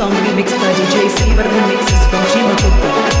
song remixed by DJ Silver remixes from Jima Gupta.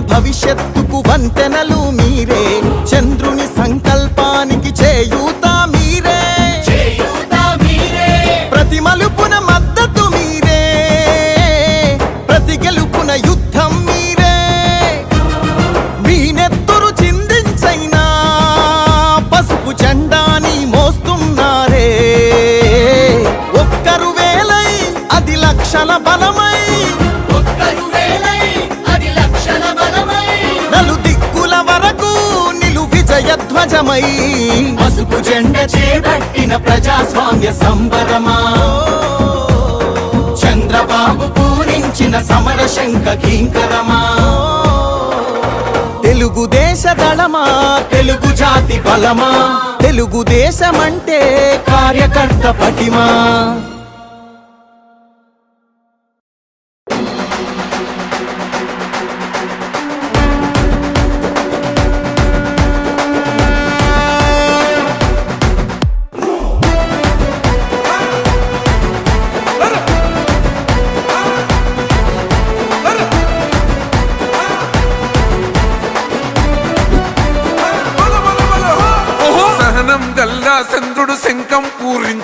భవిష్యత్తుకు వంతెనలు మీరే. చంద్రుని సంఖ్య విజయ పసుపు జెండ చేపట్టిన ప్రజాస్వామ్య సంబరమా చంద్రబాబు పూరించిన సమర శంఖ కింకరమా తెలుగుదేశ దళమా? తెలుగు జాతి బలమా? తెలుగుదేశమంటే కార్యకర్త పటిమా?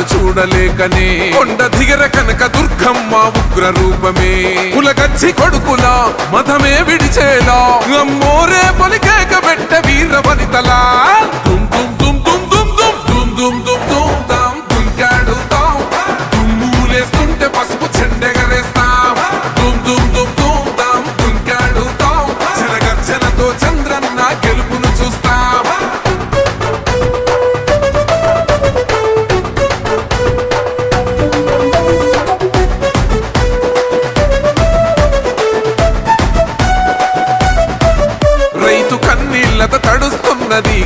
కన్నులు చూడలేకనే. కొండ దిగర కనక దుర్గమ్మ ఉగ్ర రూపమే కులగచ్చి కొడుకుల మధమే విడిచేలా. అమ్మోరే పలికేక పెట్ట వీర వనితలా. దుమ్ దుమ్ దుమ్ దుమ్ దుమ్ దుమ్ దుమ్ దుమ్ దుమ్.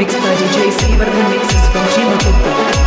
mix by DJ Silver who mixes from Jimmy Cooper.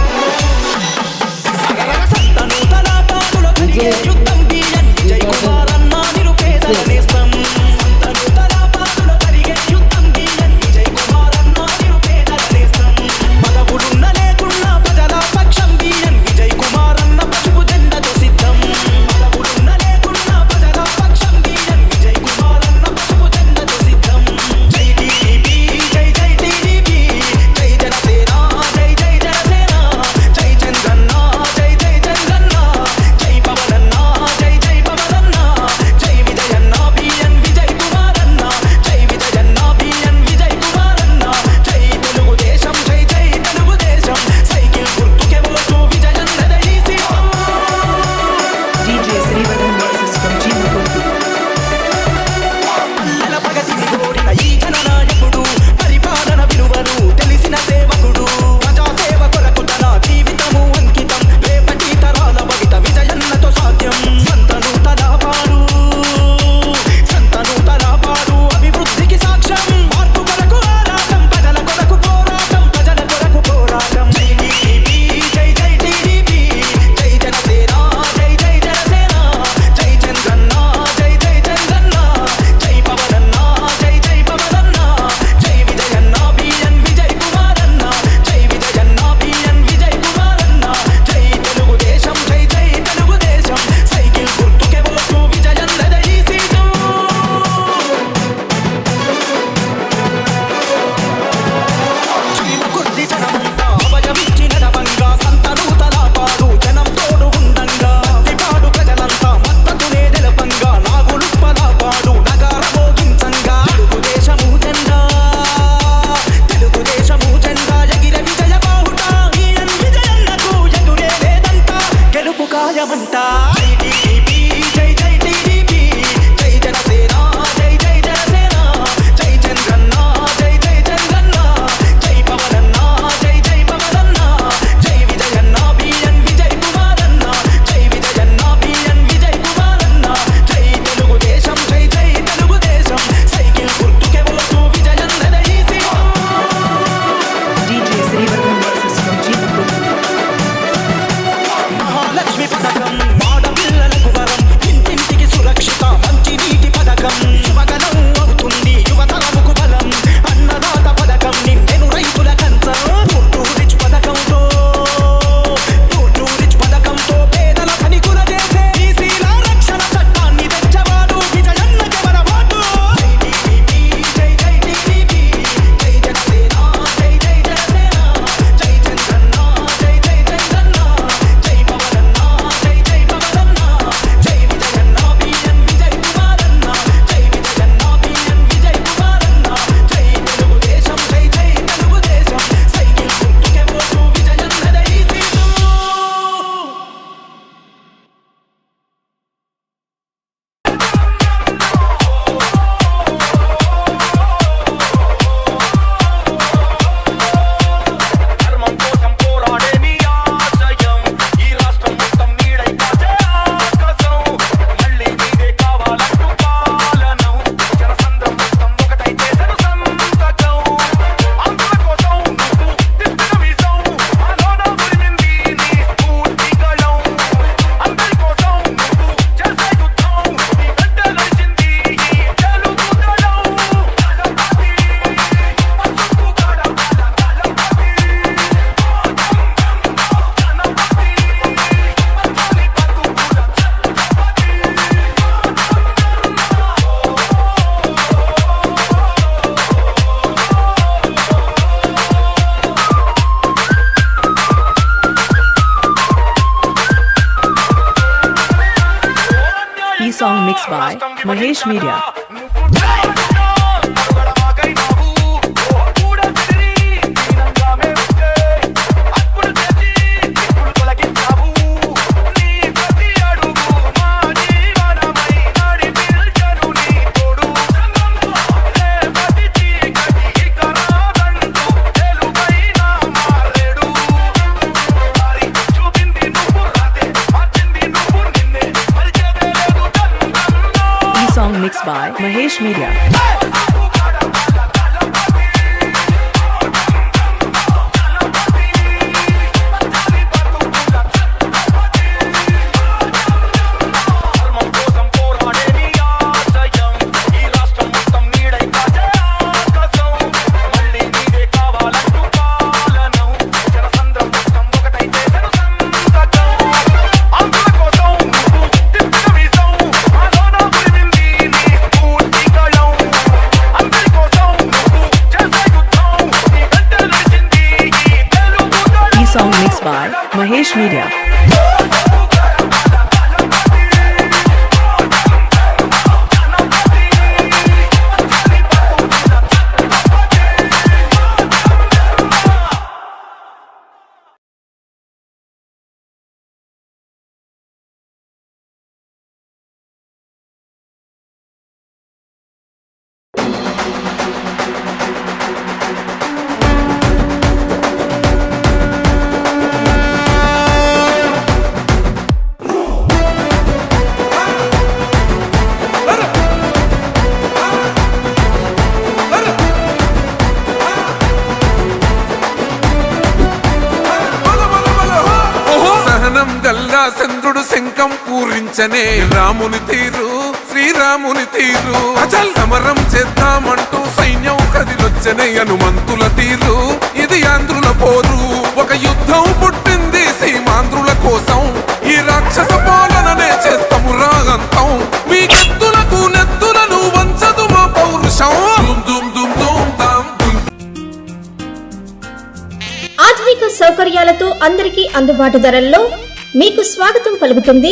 Mixed by Mahesh Media. By Mahesh Media. పూరించనే రాముని తీరు శ్రీరాముని తీరు. అచల్ సమరం చేద్దామంటూ సైన్యం కదిలొచ్చనే హనుమంతుల తీరు. ఇది ఆంధ్రుల పోరు. ఒక యుద్ధం పుట్టింది సీమాంధ్రుల కోసం. ఈ రాక్షస పాలననే చేస్తాము రాగంతం. మీ కత్తులకు నెత్తులను వంచదు మా పౌరుషం. ఆధునిక సౌకర్యాలతో అందరికీ అందుబాటు ధరల్లో మీకు స్వాగతం పలుకుతుంది